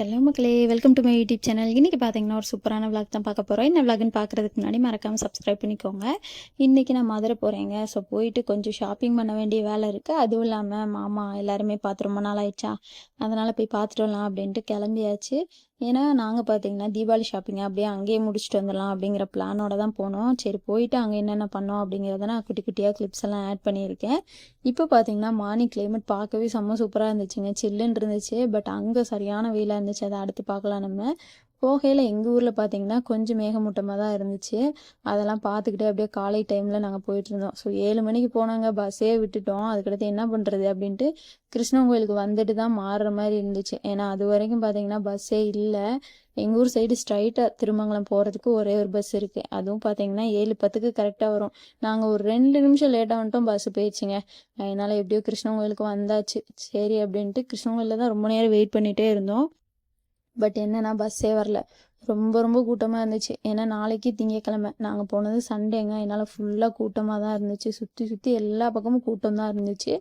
Hello மக்களே welcome to my YouTube channel இன்றைக்கி பார்த்தீங்கன்னா ஒரு சூப்பரான விளாக் தான் பார்க்க போகிறோம் என்ன விளாக்னு பார்க்குறதுக்கு முன்னாடி மறக்காமல் சப்ஸ்கிரைப் பண்ணிக்கோங்க. இன்றைக்கி நான் மதுரை போகிறேங்க ஸோ போயிட்டு கொஞ்சம் ஷாப்பிங் பண்ண வேண்டிய வேலை இருக்குது அதுவும் இல்லாமல் மாமா எல்லாருமே பார்த்து ரொம்ப நாள் ஆயிடுச்சா. அதனால் போய் பார்த்துட்டு வரலாம் அப்படின்ட்டு கிளம்பியாச்சு. ஏன்னா நாங்கள் பார்த்தீங்கன்னா தீபாவளி ஷாப்பிங்கை அப்படியே அங்கேயே முடிச்சுட்டு வந்துடலாம் அப்படிங்கிற பிளானோட தான் போனோம். சரி போயிட்டு அங்கே என்னென்ன பண்ணோம் அப்படிங்கிறத நான் குட்டி குட்டியாக கிளிப்ஸ் எல்லாம் ஆட் பண்ணியிருக்கேன். இப்போ பார்த்தீங்கன்னா மார்னிங் கிளைமேட் பார்க்கவே செம்ம சூப்பராக இருந்துச்சுங்க. சில்லுன்னு இருந்துச்சு. பட் அங்கே சரியான வெயிலாக இருந்துச்சு. அதை அடுத்து பார்க்கலாம் நம்ம. போகையில் எங்கள் ஊரில் பார்த்தீங்கன்னா கொஞ்சம் மேகமூட்டமாக தான் இருந்துச்சு. அதெல்லாம் பார்த்துக்கிட்டே அப்படியே காலை டைமில் நாங்கள் போயிட்டுருந்தோம் ஸோ ஏழு மணிக்கு போனாங்க பஸ்ஸே விட்டுட்டோம். அதுக்கடுத்து என்ன பண்ணுறது அப்படின்ட்டு கிருஷ்ணன் கோயிலுக்கு வந்துட்டு தான் மாறுற மாதிரி இருந்துச்சு. ஏன்னா அது வரைக்கும் பார்த்தீங்கன்னா பஸ்ஸே இல்லை. எங்கள் ஊர் சைடு ஸ்ட்ரைட்டாக திருமங்கலம் போகிறதுக்கு ஒரே ஒரு பஸ் இருக்குது அதுவும் பார்த்தீங்கன்னா ஏழு பத்துக்கு கரெக்டாக வரும். நாங்கள் ஒரு ரெண்டு நிமிஷம் லேட்டாக வந்துட்டோம் பஸ் போயிடுச்சுங்க. அதனால் எப்படியோ கிருஷ்ணன் கோயிலுக்கு வந்தாச்சு. சரி அப்படின்ட்டு கிருஷ்ணன் கோயிலில் தான் ரொம்ப நேரம் வெயிட் பண்ணிகிட்டே இருந்தோம். பட் என்னன்னா பஸ்ஸே வரல. ரொம்ப ரொம்ப கூட்டமாக இருந்துச்சு. ஏன்னா நாளைக்கு திங்கக்கிழமை. நாங்கள் போனது சண்டேங்க. என்னால் ஃபுல்லாக கூட்டமாக தான் இருந்துச்சு. சுற்றி சுற்றி எல்லா பக்கமும் கூட்டம் தான் இருந்துச்சு.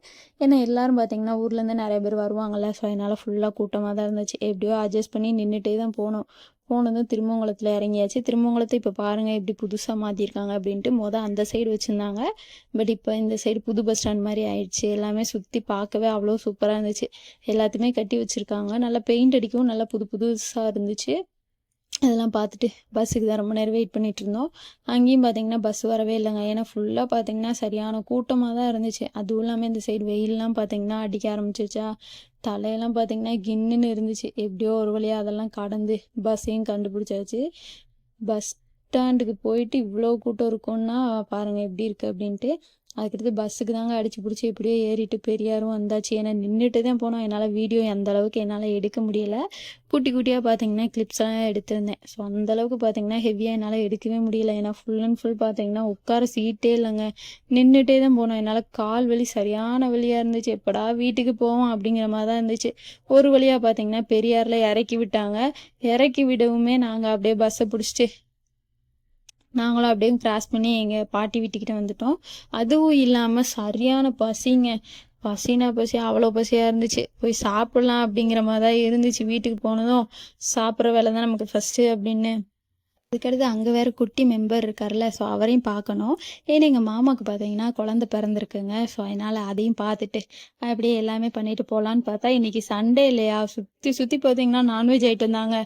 ஏன்னா எல்லாரும் பார்த்தீங்கன்னா ஊர்லேருந்து நிறைய பேர் வருவாங்கள்ல ஸோ என்னால் ஃபுல்லாக கூட்டமாக தான் இருந்துச்சு. எப்படியோ அட்ஜஸ்ட் பண்ணி நின்றுட்டே தான் போனோம். போனதும் திருமங்கலத்தில் இறங்கியாச்சு. திருமங்கலத்தை இப்போ பாருங்கள் எப்படி புதுசாக மாற்றிருக்காங்க அப்படின்ட்டு மொதல் அந்த சைடு வச்சுருந்தாங்க. பட் இப்போ இந்த சைடு புது பஸ் ஸ்டாண்ட் மாதிரி ஆயிடுச்சு. எல்லாமே சுற்றி பார்க்கவே அவ்வளோ சூப்பராக இருந்துச்சு. எல்லாத்தையுமே கட்டி வச்சுருக்காங்க. நல்லா பெயிண்ட் அடிக்கவும் நல்லா புது புதுசாக இருந்துச்சு. அதெல்லாம் பார்த்துட்டு பஸ்ஸுக்கு தான் ரொம்ப நேரம் வெயிட் பண்ணிகிட்டு இருந்தோம். அங்கேயும் பார்த்தீங்கன்னா பஸ் வரவே இல்லைங்க. ஏன்னா ஃபுல்லாக பார்த்தீங்கன்னா சரியான கூட்டமாக தான் இருந்துச்சு. அதுவும் இல்லாமல் இந்த சைடு வெயிலெலாம் பார்த்தீங்கன்னா அடிக்க ஆரம்பிச்சிச்சா தலையெல்லாம் பார்த்தீங்கன்னா கின்னுன்னு இருந்துச்சு. எப்படியோ ஒரு வழியாக அதெல்லாம் கடந்து பஸ்ஸையும் கண்டுபிடிச்சாச்சு. பஸ் ஸ்டாண்டுக்கு போயிட்டு இவ்வளோ கூட்டம் இருக்கும்னா பாருங்கள் எப்படி இருக்குது அப்படின்ட்டு அதுக்கடுத்து பஸ்ஸுக்கு தாங்க அடிச்சு பிடிச்சி எப்படியோ ஏறிட்டு பெரியாரும் வந்தாச்சு. ஏன்னா நின்றுட்டு தான் போனோம். என்னால் வீடியோ அந்த அளவுக்கு என்னால் எடுக்க முடியல. குட்டி குட்டியாக பார்த்தீங்கன்னா கிளிப்ஸ் எல்லாம் எடுத்திருந்தேன். ஸோ அந்த அளவுக்கு பார்த்தீங்கன்னா ஹெவியாக என்னால் எடுக்கவே முடியல. ஏன்னா ஃபுல் அண்ட் ஃபுல் பார்த்தீங்கன்னா உட்கார சீட்டே இல்லைங்க. நின்றுட்டே தான் போனோம். என்னால் கால் வலி சரியான வழியாக இருந்துச்சு. எப்படா வீட்டுக்கு போவோம் அப்படிங்கிற மாதிரி தான் இருந்துச்சு. ஒரு வழியாக பார்த்தீங்கன்னா பெரியாரில் இறக்கி விட்டாங்க. இறக்கி விடவுமே நாங்கள் அப்படியே பஸ்ஸை பிடிச்சிட்டு நாங்களும் அப்படியே கிராஸ் பண்ணி எங்கள் பாட்டி வீட்டுக்கிட்ட வந்துட்டோம். அதுவும் இல்லாமல் சரியான பசிங்க. பசினா பசி அவ்வளோ பசியாக இருந்துச்சு. போய் சாப்பிட்லாம் அப்படிங்கிற மாதிரி தான் இருந்துச்சு. வீட்டுக்கு போனதும் சாப்பிட்ற வேலை தான் நமக்கு ஃபஸ்ட்டு அப்படின்னு. அதுக்கடுத்து அங்கே வேறு குட்டி மெம்பர் இருக்கார்ல ஸோ அவரையும் பார்க்கணும். ஏன்னா எங்கள் மாமாவுக்கு பார்த்தீங்கன்னா குழந்த பிறந்திருக்குங்க. ஸோ அதனால் அதையும் பார்த்துட்டு அப்படியே எல்லாமே பண்ணிட்டு போகலான்னு பார்த்தா இன்னைக்கு சண்டே இல்லையா? சுற்றி சுற்றி பார்த்தீங்கன்னா நான்வெஜ் ஐட்டம் தாங்க.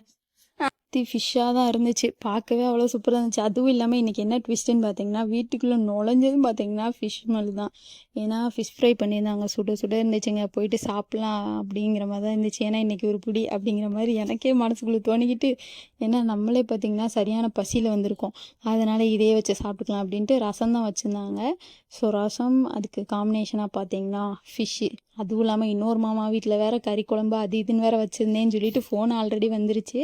சுற்றி ஃபிஷ்ஷாக தான் இருந்துச்சு. பார்க்கவே அவ்வளோ சூப்பராக இருந்துச்சு. அதுவும் இல்லாமல் இன்றைக்கி என்ன ட்விஸ்ட்டுன்னு பார்த்தீங்கன்னா வீட்டுக்குள்ளே நுழைஞ்சதும் பார்த்தீங்கன்னா ஃபிஷ் மல் தான். ஏன்னா ஃபிஷ் ஃப்ரை பண்ணியிருந்தாங்க. சுட சுட இருந்துச்சுங்க. போயிட்டு சாப்பிட்லாம் அப்படிங்கிற மாதிரி தான் இருந்துச்சு. ஏன்னா இன்றைக்கி ஒரு பிடி அப்படிங்கிற மாதிரி எனக்கே மனசுக்குள்ளே தோணிக்கிட்டு ஏன்னா நம்மளே பார்த்திங்கன்னா சரியான பசியில் வந்திருக்கோம். அதனால் இதே வச்சு சாப்பிட்டுக்கலாம் அப்படின்ட்டு ரசம் தான் வச்சுருந்தாங்க. ஸோ ரசம் அதுக்கு காம்பினேஷனாக பார்த்தீங்கன்னா ஃபிஷ்ஷு அதுவும் இல்லாமல் இன்னொரு மாமா வீட்டில் வேற கறி குழம்பு அது இதுன்னு வேற வச்சுருந்தேன்னு சொல்லிட்டு ஃபோன் ஆல்ரெடி வந்துருச்சு.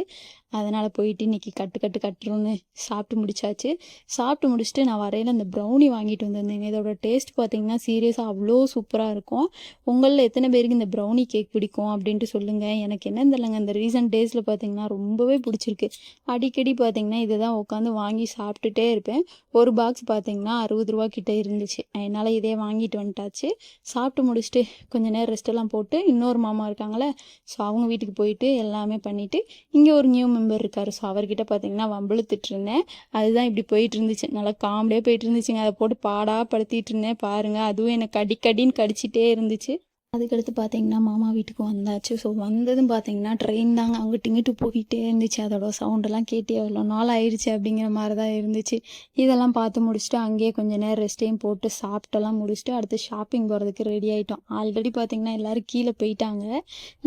அதனால் போயிட்டு இன்றைக்கி கட்டு கட்டு கட்டுறோன்னு சாப்பிட்டு முடிச்சாச்சு. சாப்பிட்டு முடிச்சுட்டு நான் வரையில் அந்த ப்ரௌனி வாங்கிட்டு வந்திருந்தேங்க. இதோட டேஸ்ட் பார்த்தீங்கன்னா சீரியஸாக அவ்வளோ சூப்பராக இருக்கும். உங்களில் எத்தனை பேருக்கு இந்த ப்ரௌனி கேக் பிடிக்கும் அப்படின்ட்டு சொல்லுங்கள் எனக்கு என்ன தெரியலங்க. இந்த ரீசன்ட் டேஸில் பார்த்தீங்கன்னா ரொம்பவே பிடிச்சிருக்கு. அடிக்கடி பார்த்தீங்கன்னா இதை தான் உட்காந்து வாங்கி சாப்பிட்டுட்டே இருப்பேன். ஒரு பாக்ஸ் பார்த்தீங்கன்னா அறுபது ரூபா கிட்டே இருந்துச்சு. என்னால் இதே வாங்கிட்டு வந்துட்டாச்சு. சாப்பிட்டு முடிச்சுட்டு கொஞ்ச நேரம் ரெஸ்ட்டெல்லாம் போட்டு இன்னொரு மாமா இருக்காங்களே ஸோ அவங்க வீட்டுக்கு போயிட்டு எல்லாமே பண்ணிவிட்டு இங்கே ஒரு நியூ மெம்பர் இருக்கார். ஸோ அவர்கிட்ட பார்த்தீங்கன்னா வம்பிழுத்துட்டு இருந்தேன். அதுதான் இப்படி போயிட்டு இருந்துச்சு. நல்லா காமெடியாக போயிட்டு இருந்துச்சுங்க. அதை போட்டு பாடாக படுத்திட்டு இருந்தேன். பாருங்கள் அதுவும் எனக்கு கடிக்கடின்னு கடிச்சிட்டே இருந்துச்சு. அதுக்கடுத்து பார்த்தீங்கன்னா மாமா வீட்டுக்கு வந்தாச்சு. ஸோ வந்ததும் பார்த்தீங்கன்னா ட்ரெயின் தாங்க அங்கிட்டு இங்கிட்டு போயிட்டே இருந்துச்சு. அதோட சவுண்டெல்லாம் கேட்டே எவ்வளோ நாள் ஆயிடுச்சு அப்படிங்கிற மாதிரி தான் இருந்துச்சு. இதெல்லாம் பார்த்து முடிச்சுட்டு அங்கேயே கொஞ்சம் நேரம் ரெஸ்டையும் போட்டு சாப்பிட்டெல்லாம் முடிச்சுட்டு அடுத்து ஷாப்பிங் போகிறதுக்கு ரெடி ஆகிட்டோம் ஆல்ரெடி பார்த்தீங்கன்னா எல்லோரும் கீழே போயிட்டாங்க.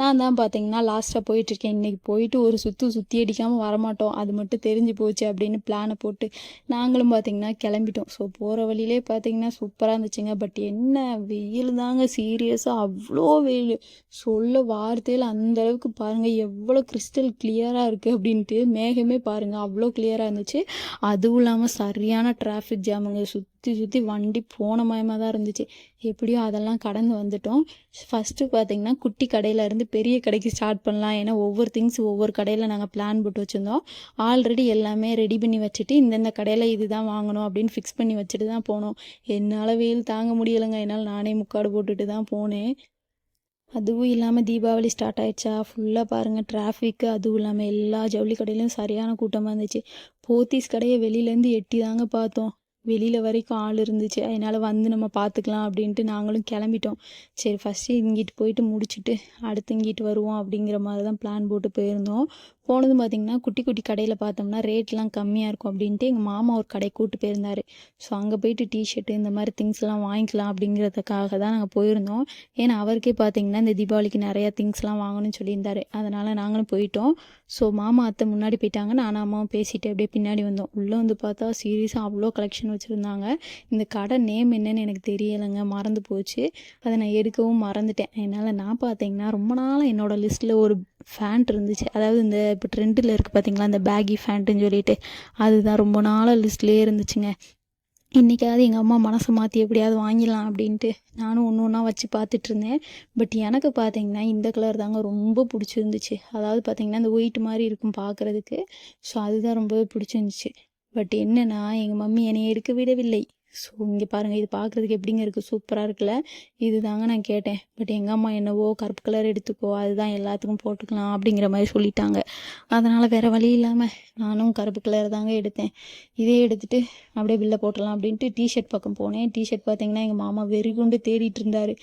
நான் தான் பார்த்தீங்கன்னா லாஸ்ட்டாக போயிட்டுருக்கேன். இன்றைக்கி போயிட்டு ஒரு சுற்று சுற்றி அடிக்காமல் வரமாட்டோம். அது மட்டும் தெரிஞ்சு போச்சு அப்படின்னு பிளானை போட்டு நாங்களும் பார்த்தீங்கன்னா கிளம்பிட்டோம். ஸோ போகிற வழியிலே பார்த்தீங்கன்னா சூப்பராக இருந்துச்சுங்க. பட் என்ன வெயில் தாங்க சீரியஸாக அவ்வளோ வெயில். சொல்ல வார்த்தையில் அந்த அளவுக்கு பாருங்கள் எவ்வளோ கிறிஸ்டல் கிளியராக இருக்குது அப்படின்ட்டு மேகமே பாருங்கள் அவ்வளோ கிளியராக இருந்துச்சு. அதுவும் இல்லாமல் சரியான டிராஃபிக் ஜாமுங்க சுற்றி சுற்றி வண்டி போன மயமாக தான் இருந்துச்சு. எப்படியோ அதெல்லாம் கடந்து வந்துட்டோம். ஃபஸ்ட்டு பார்த்தீங்கன்னா குட்டி கடையிலேருந்து பெரிய கடைக்கு ஸ்டார்ட் பண்ணலாம். ஏன்னா ஒவ்வொரு திங்ஸ் ஒவ்வொரு கடையில் நாங்கள் பிளான் போட்டு வச்சுருந்தோம். ஆல்ரெடி எல்லாமே ரெடி பண்ணி வச்சுட்டு இந்தந்த கடையில் இது தான் வாங்கணும் அப்படின்னு ஃபிக்ஸ் பண்ணி வச்சுட்டு தான் போனோம். என்னால் வெயில் தாங்க முடியலைங்க. என்னால் நானே முக்காடு போட்டுட்டு தான் போனேன். அதுவும் இல்லாமல் தீபாவளி ஸ்டார்ட் ஆயிடுச்சா? ஃபுல்லாக பாருங்கள் டிராஃபிக்கு அதுவும் இல்லாமல் எல்லா ஜவுளி கடையிலையும் சரியான கூட்டமாக இருந்துச்சு. போத்தீஸ் கடையை வெளியிலேருந்து எட்டி தாங்க பார்த்தோம். வெளியில் வரைக்கும் ஆள் இருந்துச்சு. அதனால் வந்து நம்ம பார்த்துக்கலாம் அப்படின்ட்டு நாங்களும் கிளம்பிட்டோம். சரி ஃபஸ்ட்டு இங்கிட்டு போயிட்டு முடிச்சுட்டு அடுத்து இங்கிட்டு வருவோம் அப்படிங்கிற மாதிரி தான் பிளான் போட்டு போயிருந்தோம். போனதும் பார்த்திங்கன்னா குட்டி குட்டி கடையில் பார்த்தோம்னா ரேட்லாம் கம்மியாக இருக்கும் அப்படின்ட்டு எங்கள் மாமா ஒரு கடை கூட்டு போயிருந்தார். ஸோ அங்கே போயிட்டு டிஷர்ட்டு இந்த மாதிரி திங்ஸ்லாம் வாங்கிக்கலாம் அப்படிங்கிறதுக்காக தான் நாங்கள் போயிருந்தோம். ஏன்னா அவருக்கே பார்த்தீங்கன்னா இந்த தீபாவளிக்கு நிறையா திங்ஸ்லாம் வாங்கணும்னு சொல்லியிருந்தார். அதனால் நாங்களும் போயிட்டோம். ஸோ மாமா அத்தை முன்னாடி போயிட்டாங்க. நானும் அம்மாவும் பேசிட்டு அப்படியே பின்னாடி வந்தோம். உள்ளே வந்து பார்த்தா சீரியஸாக அவ்வளோ கலெக்ஷன் வச்சுருந்தாங்க. இந்த கடை நேம் என்னன்னு எனக்கு தெரியலைங்க. மறந்து போச்சு. அதை நான் எடுக்கவும் மறந்துட்டேன். என்னால் நான் பார்த்தீங்கன்னா ரொம்ப நாளாக என்னோடய லிஸ்ட்டில் ஒரு ஃபேண்ட் இருந்துச்சு. அதாவது இந்த இப்போ ட்ரெண்டில் இருக்குது பார்த்தீங்களா இந்த பேகி ஃபேண்ட்டுன்னு சொல்லிட்டு. அதுதான் ரொம்ப நாளாக லிஸ்ட்லேயே இருந்துச்சுங்க. இன்றைக்காவது எங்கள் அம்மா மனசை மாற்றி எப்படியாவது வாங்கிடலாம் அப்படின்ட்டு நானும் ஒன்று ஒன்றா வச்சு பார்த்துட்டு இருந்தேன். பட் எனக்கு பார்த்தீங்கன்னா இந்த கலர் தாங்க ரொம்ப பிடிச்சிருந்துச்சு. அதாவது பார்த்தீங்கன்னா இந்த ஒயிட் மாதிரி இருக்கும் பார்க்குறதுக்கு ஸோ அதுதான் ரொம்பவே பிடிச்சிருந்துச்சு. பட் என்னென்னா எங்கள் மம்மி என்னை எடுக்க விடவில்லை. ஸோ இங்கே பாருங்கள் இது பார்க்குறதுக்கு எப்படிங்க இருக்குது சூப்பராக இருக்குல்ல? இது தாங்க நான் கேட்டேன். பட் எங்கள் அம்மா என்னவோ கருப்பு கலர் எடுத்துக்கோ அதுதான் எல்லாத்துக்கும் போட்டுக்கலாம் அப்படிங்கிற மாதிரி சொல்லிட்டாங்க. அதனால் வேறு வழி இல்லாமல் நானும் கருப்பு கலர் தாங்க எடுத்தேன். இதே எடுத்துகிட்டு அப்படியே பில்லை போட்டலாம் அப்படின்ட்டு டிஷர்ட் பக்கம் போனேன். டிஷர்ட் பார்த்தீங்கன்னா எங்கள் மாமா வெறிகுண்டு தேடிட்டு இருந்தார்.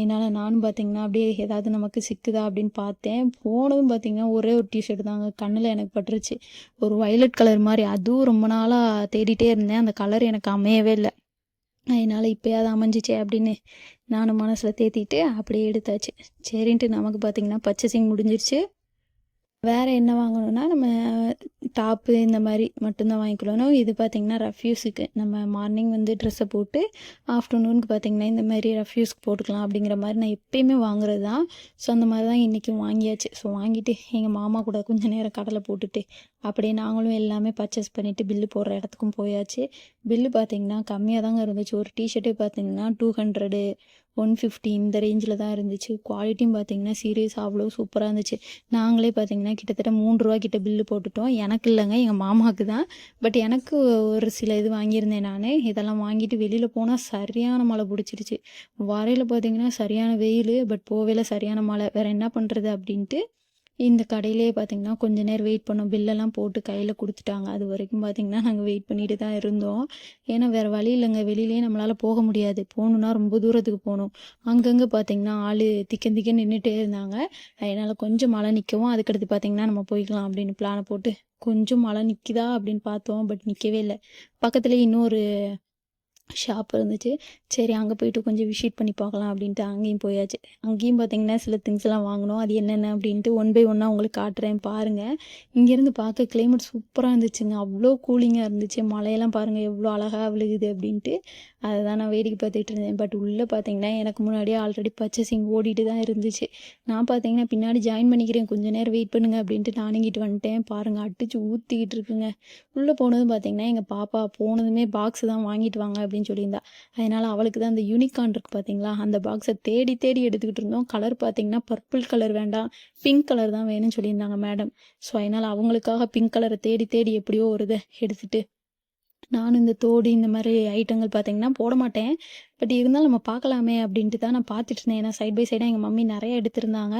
என்னால் நானும் பார்த்தீங்கன்னா அப்படியே ஏதாவது நமக்கு சிக்குதா அப்படின்னு பார்த்தேன். போனதும் பார்த்தீங்கன்னா ஒரே ஒரு டிஷர்ட் தாங்க. கண்ணில் எனக்கு பட்டுருச்சு. ஒரு வயலட் கலர் மாதிரி. அதுவும் ரொம்ப நாளாக தேடிட்டே இருந்தேன். அந்த கலர் எனக்கு அமையவே இல்லை. அதனால் இப்போயாவது அமைஞ்சிச்சே அப்படின்னு நானும் மனசில் தேத்திட்டு அப்படியே எடுத்தாச்சு. சரின்ட்டு நமக்கு பார்த்திங்கன்னா பர்ச்சேசிங் முடிஞ்சிருச்சு. வேறு என்ன வாங்கணும்னா நம்ம டாப்பு இந்த மாதிரி மட்டும்தான் வாங்கிக்கொள்ளணும். இது பார்த்திங்கன்னா ரஃப்யூஸுக்கு நம்ம மார்னிங் வந்து ட்ரெஸ்ஸை போட்டு ஆஃப்டர்நூனுக்கு பார்த்திங்கன்னா இந்த மாதிரி ரஃப்யூஸ்க்கு போட்டுக்கலாம் அப்படிங்கிற மாதிரி நான் எப்பயுமே வாங்குறது தான் ஸோ அந்த மாதிரி தான் இன்றைக்கும் வாங்கியாச்சு. ஸோ வாங்கிட்டு எங்கள் மாமா கூட கொஞ்சம் நேரம் கடலை போட்டுட்டு அப்படியே நாங்களும் எல்லாமே பர்ச்சேஸ் பண்ணிவிட்டு பில்லு போடுற இடத்துக்கும் போயாச்சு. பில்லு பார்த்திங்கன்னா கம்மியாக தாங்க இருந்துச்சு. ஒரு டிஷர்ட்டே பார்த்திங்கன்னா டூ ஹண்ட்ரடு ஒன் ஃபிஃப்டி இந்த ரேஞ்சில் தான் இருந்துச்சு. குவாலிட்டியும் பார்த்தீங்கன்னா சீரியஸ் அவ்வளோ சூப்பராக இருந்துச்சு. நாங்களே பார்த்தீங்கன்னா கிட்டத்தட்ட மூணு ரூபா கிட்ட பில்லு போட்டுட்டோம். எனக்கு இல்லைங்க எங்கள் மாமாவுக்கு தான். பட் எனக்கு ஒரு சில இது வாங்கியிருந்தேன் நான். இதெல்லாம் வாங்கிட்டு வெளியில் போனால் சரியான மழை பிடிச்சிருச்சு. வரையில் பார்த்தீங்கன்னா சரியான வெயில் பட் போவேல சரியான மழை. வேறு என்ன பண்ணுறது அப்படின்ட்டு இந்த கடையிலே பார்த்தீங்கன்னா கொஞ்ச நேரம் வெயிட் பண்ணோம். பில்லெல்லாம் போட்டு கையில் கொடுத்துட்டாங்க. அது வரைக்கும் பார்த்திங்கன்னா நாங்கள் வெயிட் பண்ணிட்டு தான் இருந்தோம். ஏன்னா வேறு வழி இல்லைங்க. வெளியிலேயே நம்மளால் போக முடியாது. போகணுன்னா ரொம்ப தூரத்துக்கு போகணும். அங்கங்கே பார்த்தீங்கன்னா ஆள் திக்க திக்க நின்றுட்டே இருந்தாங்க. அதனால் கொஞ்சம் மழை நிற்கவும் அதுக்கடுத்து பார்த்தீங்கன்னா நம்ம போய்க்கலாம் அப்படின்னு பிளானை போட்டு கொஞ்சம் மழை நிற்கிதா அப்படின்னு பார்த்தோம். பட் நிற்கவே இல்லை. பக்கத்துலேயே இன்னொரு ஷாப் இருந்துச்சு. சரி அங்கே போயிட்டு கொஞ்சம் விசிட் பண்ணி பார்க்கலாம் அப்படின்ட்டு அங்கேயும் போயாச்சு. அங்கேயும் பார்த்தீங்கன்னா சில திங்ஸ் எல்லாம் வாங்கினோம் அது என்னென்ன அப்படின்ட்டு ஒன் பை ஒன்னாக உங்களுக்கு காட்டுறேன் பாருங்கள் இங்கேருந்து பார்க்க கிளைமேட் சூப்பராக இருந்துச்சுங்க. அவ்வளோ கூலிங்காக இருந்துச்சு. மழையெல்லாம் பாருங்கள் எவ்வளோ அழகாக விழுகுது அப்படின்ட்டு. அதை தான் நான் வேடிக்கை பார்த்துட்டு இருந்தேன். பட் உள்ளே பார்த்தீங்கன்னா எனக்கு முன்னாடியே ஆல்ரெடி பர்ச்சேசிங் ஓடிட்டு தான் இருந்துச்சு. நான் பார்த்தீங்கன்னா பின்னாடி ஜாயின் பண்ணிக்கிறேன். கொஞ்சம் நேரம் வெயிட் பண்ணுங்க அப்படின்ட்டு நானுங்கிட்டு வந்துட்டேன். பாருங்கள் அடிச்சு ஊற்றிக்கிட்டு இருக்குங்க. உள்ளே போனதும் பார்த்தீங்கன்னா எங்கள் பாப்பா போனதுமே பாக்ஸ் தான் வாங்கிட்டு வாங்க அப்படின்னு சொல்லியிருந்தா. அதனால் அவளுக்கு தான் அந்த யூனிகான் இருக்குது பார்த்தீங்களா அந்த பாக்ஸை தேடி தேடி எடுத்துக்கிட்டு இருந்தோம். கலர் பார்த்தீங்கன்னா பர்பிள் கலர் வேண்டாம். பிங்க் கலர் தான் வேணும்னு சொல்லியிருந்தாங்க மேடம் ஸோ அதனால் அவங்களுக்காக பிங்க் கலரை தேடி தேடி எப்படியோ ஒரு இதை எடுத்துகிட்டு நானும் இந்த தோடு இந்த மாதிரி ஐட்டங்கள் பார்த்தீங்கன்னா போட மாட்டேன். பட் இருந்தாலும் நம்ம பார்க்கலாமே அப்படின்ட்டு தான் நான் பார்த்துட்டு இருந்தேன். ஏன்னா சைட் பை சைடாக எங்கள் மம்மி நிறைய எடுத்திருந்தாங்க.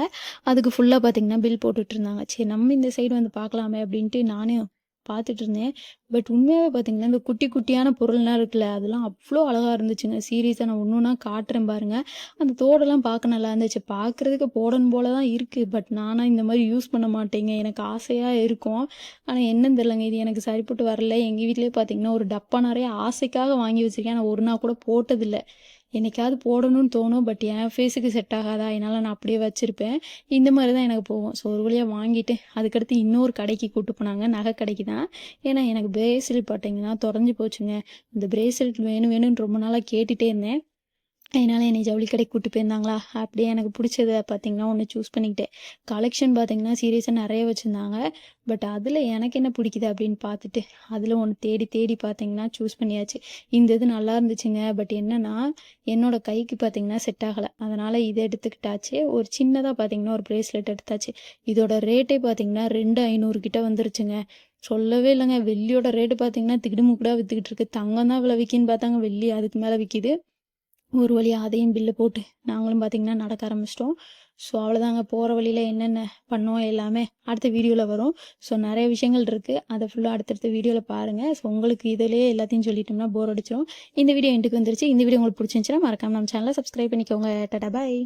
அதுக்கு ஃபுல்லாக பார்த்தீங்கன்னா பில் போட்டுட்ருந்தாங்க சரி நம்ம இந்த சைடு வந்து பார்க்கலாமே அப்படின்ட்டு நானும் பார்த்துட்டு இருந்தேன். பட் உண்மையாகவே பார்த்தீங்கன்னா இந்த குட்டி குட்டியான பொருள்லாம் இருக்குல்ல அதெல்லாம் அவ்வளோ அழகாக இருந்துச்சுங்க. சீரியஸாக நான் ஒன்று ஒன்றா காட்டுறேன் பாருங்கள் அந்த தோடெல்லாம் பார்க்க நல்லா இருந்துச்சு. பார்க்குறதுக்கு போடணும் போல தான் இருக்குது பட் நானாக இந்த மாதிரி யூஸ் பண்ண மாட்டேங்க. எனக்கு ஆசையாக இருக்கும். ஆனால் என்னன்னு தெரிலங்க இது எனக்கு சரிப்பட்டு வரல. எங்கள் வீட்டிலே பார்த்தீங்கன்னா ஒரு டப்பா நிறைய ஆசைக்காக வாங்கி வச்சுருக்கேன். ஆனால் ஒரு நாள் கூட போட்டதில்லை. என்னைக்காவது போடணும்னு தோணும் பட் என் ஃபேஸுக்கு செட் ஆகாதா? என்னால் நான் அப்படியே வச்சுருப்பேன். இந்த மாதிரி தான் எனக்கு போகும். ஸோ ஒரு வழியாக வாங்கிட்டு அதுக்கடுத்து இன்னொரு கடைக்கு கூப்பிட்டு போனாங்க. நகை கடைக்கு தான். ஏன்னா எனக்கு பிரேஸ்லெட் பார்த்தீங்கன்னா தொலைஞ்சி போச்சுங்க. இந்த பிரேஸ்லெட் வேணும் வேணும்னு ரொம்ப நாளாக கேட்டுகிட்டே இருந்தேன். அதனால் என்னை ஜவுளி கடைக்கு கூப்பிட்டு போயிருந்தாங்களா? அப்படியே எனக்கு பிடிச்சதை பார்த்தீங்கன்னா ஒன்று சூஸ் பண்ணிக்கிட்டேன். கலெக்ஷன் பார்த்தீங்கன்னா சீரியஸாக நிறைய வச்சுருந்தாங்க. பட் அதில் எனக்கு என்ன பிடிக்குது அப்படின்னு பார்த்துட்டு அதில் ஒன்று தேடி தேடி பார்த்தீங்கன்னா சூஸ் பண்ணியாச்சு. இந்த இது நல்லா இருந்துச்சுங்க. பட் என்னென்னா என்னோடய கைக்கு பார்த்தீங்கன்னா செட் ஆகலை. அதனால் இதை எடுத்துக்கிட்டாச்சு. ஒரு சின்னதாக பார்த்தீங்கன்னா ஒரு ப்ரேஸ்லெட் எடுத்தாச்சு. இதோட ரேட்டே பார்த்தீங்கன்னா ரெண்டு ஐநூறு கிட்ட வந்துருச்சுங்க. சொல்லவே இல்லைங்க. வெள்ளியோட ரேட்டு பார்த்தீங்கன்னா திடுமுக்குடாக விற்றுக்கிட்டு இருக்கு. தங்கம் தான் இவ்வளோ விற்கின்னு பார்த்தாங்க. வெள்ளி அதுக்கு மேலே விற்கிது ஒரு வழியாக அதையும் பில்லு போட்டு நாங்களும் பார்த்திங்கன்னா நடக்க ஆரம்பிச்சிட்டோம். ஸோ அவ்வளோதாங்க போகிற வழியில் என்னென்ன பண்ணோம் எல்லாமே அடுத்த வீடியோவில் வரும். ஸோ நிறைய விஷயங்கள் இருக்குது அதை ஃபுல்லாக அடுத்தடுத்த வீடியோவில் பாருங்கள் ஸோ உங்களுக்கு இதிலே எல்லாத்தையும் சொல்லிட்டோம்னா போர் அடிச்சிடும் இந்த வீடியோ எண்டுக்கு வந்துருச்சு. இந்த வீடியோ உங்களுக்கு பிடிச்சிருந்துச்சுன்னா மறக்காம நம்ம சேனலை சப்ஸ்கிரைப் பண்ணிக்கோங்க. டாடா பாய்